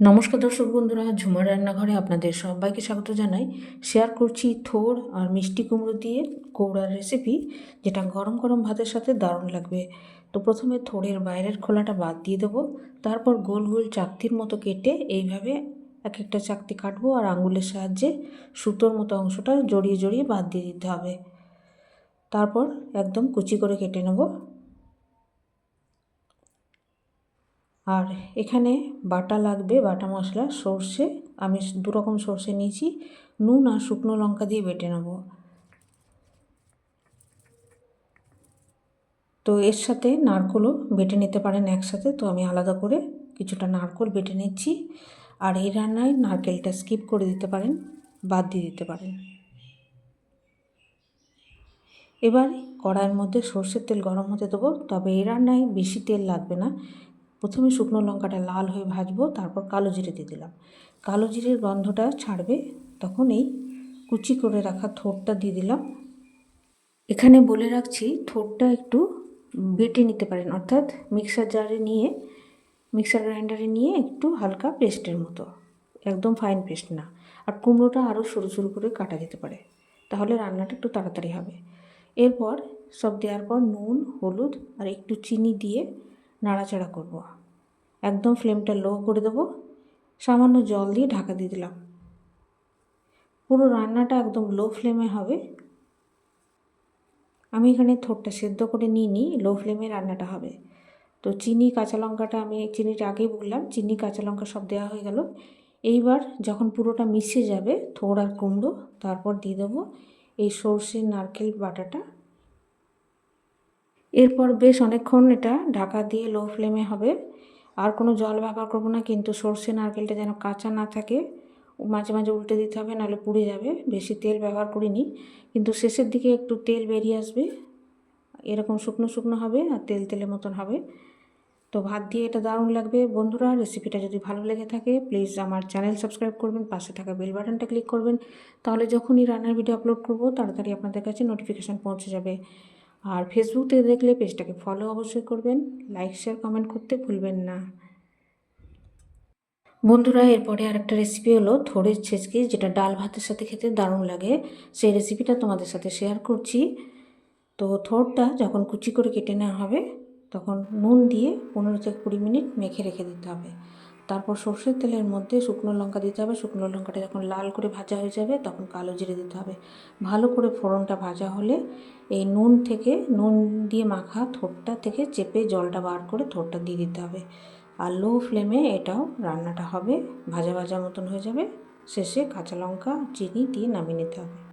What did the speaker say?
নমস্কার দর্শক বন্ধুরা, ঝুমার রান্নাঘরে আপনাদের সবাইকে স্বাগত জানাই। শেয়ার করছি থোড় আর মিষ্টি কুমড়ো দিয়ে কৌড়ার রেসিপি যেটা গরম গরম ভাতের সাথে দারুণ লাগবে। তো প্রথমে থোড়ের বাইরের খোলাটা বাদ দিয়ে দেবো। তারপর গোল গোল চাকতির মতো কেটে এইভাবে এক একটা চাকতি কাটবো আর আঙুলের সাহায্যে সুতোর মতো অংশটা জড়িয়ে জড়িয়ে বাদ দিয়ে দিতে হবে। তারপর একদম কুচি করে কেটে নেব। আর এখানে বাটা লাগবে, বাটা মশলা, সর্ষে, আমি দু রকম সর্ষে নিয়েছি, নুন আর শুকনো লঙ্কা দিয়ে বেটে নেব। তো এর সাথে নারকোলও বেটে নিতে পারেন একসাথে, তো আমি আলাদা করে কিছুটা নারকোল বেটে নিচ্ছি। আর এই রান্নায় নারকেলটা স্কিপ করে দিতে পারেন, বাদ দিয়ে দিতে পারেন। এবার কড়াইয়ের মধ্যে সর্ষের তেল গরম হতে দেবো, তবে এই রান্নায় বেশি তেল লাগবে না। প্রথমে শুকনো লঙ্কাটা লাল হয়ে ভাজবো, তারপর কালো জিরে দিয়ে দিলাম। কালো জিরের গন্ধটা ছাড়বে, তখন এই কুচি করে রাখা থোরটা দিয়ে দিলাম। এখানে বলে রাখছি থোরটা একটু বেটে নিতে পারেন, অর্থাৎ মিক্সার জারে নিয়ে, মিক্সার গ্রাইন্ডারে নিয়ে একটু হালকা পেস্টের মতো, একদম ফাইন পেস্ট না। আর কুমড়োটা আরও সরু সরু করে কাটা যেতে পারে, তাহলে রান্নাটা একটু তাড়াতাড়ি হবে। এরপর সব দেওয়ার পর নুন, হলুদ আর একটু চিনি দিয়ে নাড়াচাড়া করব। একদম ফ্লেমটা লো করে দেবো। সামান্য জল দিয়ে ঢাকা দিয়ে দিলাম। পুরো রান্নাটা একদম লো ফ্লেমে হবে। আমি এখানে থোরটা সেদ্ধ করে নিয়ে নিই, লো ফ্লেমে রান্নাটা হবে। তো চিনি, কাঁচা লঙ্কাটা আমি চিনিটা আগেই বললাম, চিনি, কাঁচা লঙ্কা সব দেওয়া হয়ে গেল। এইবার যখন পুরোটা মিশে যাবে, থোড় আর কুমড়ো, তারপর দিয়ে দেবো এই সর্ষে, নারকেল, বাটাটা। এরপর বেশ অনেকক্ষণ এটা ঢাকা দিয়ে লো ফ্লেমে হবে। আর কোনো জল ব্যবহার করব না, কিন্তু সর্ষে, নারকেলটা যেন কাঁচা না থাকে মাঝে মাঝে উল্টে দিতে হবে, নাহলে পুড়ে যাবে। বেশি তেল ব্যবহার করিনি, কিন্তু শেষের দিকে একটু তেল বেরিয়ে আসবে। এরকম শুকনো শুকনো হবে আর তেল তেলের মতন হবে। তো ভাত দিয়ে এটা দারুণ লাগবে। বন্ধুরা রেসিপিটা যদি ভালো লেগে থাকে প্লিজ আমার চ্যানেল সাবস্ক্রাইব করবেন, পাশে থাকা বেল বাটনটা ক্লিক করবেন। তাহলে যখনই রান্নার ভিডিও আপলোড করব, তাড়াতাড়ি আপনাদের কাছে নোটিফিকেশান পৌঁছে যাবে। আর ফেসবুক থেকে দেখলে পেজটাকে ফলো অবশ্যই করবেন লাইক শেয়ার কমেন্ট করতে ভুলবেন না। বন্ধুরা, এরপরে আরেকটা রেসিপি হলো থোড়ের ছেচকি, যেটা ডাল ভাতের সাথে খেতে দারুণ লাগে। সেই রেসিপিটা তোমাদের সাথে শেয়ার করছি। তো থোড়টা যখন কুচি করে কেটে নেওয়া হবে, তখন নুন দিয়ে পনেরো থেকে কুড়ি মিনিট মেখে রেখে দিতে হবে। তারপর সর্ষের তেলের মধ্যে শুকনো লঙ্কা দিতে হবে। শুকনো লঙ্কাটা যখন লাল করে ভাজা হয়ে যাবে, তখন কালো জিরে দিতে হবে। ভালো করে ফোড়নটা ভাজা হলে এই নুন থেকে, নুন দিয়ে মাখা থোটটা থেকে চেপে জলটা বার করে থোটটা দিয়ে দিতে হবে। আর লো ফ্লেমে এটাও রান্নাটা হবে। ভাজা ভাজা মতন হয়ে যাবে। শেষে কাঁচা লঙ্কা, চিনি দিয়ে নামিয়ে নিতে হবে।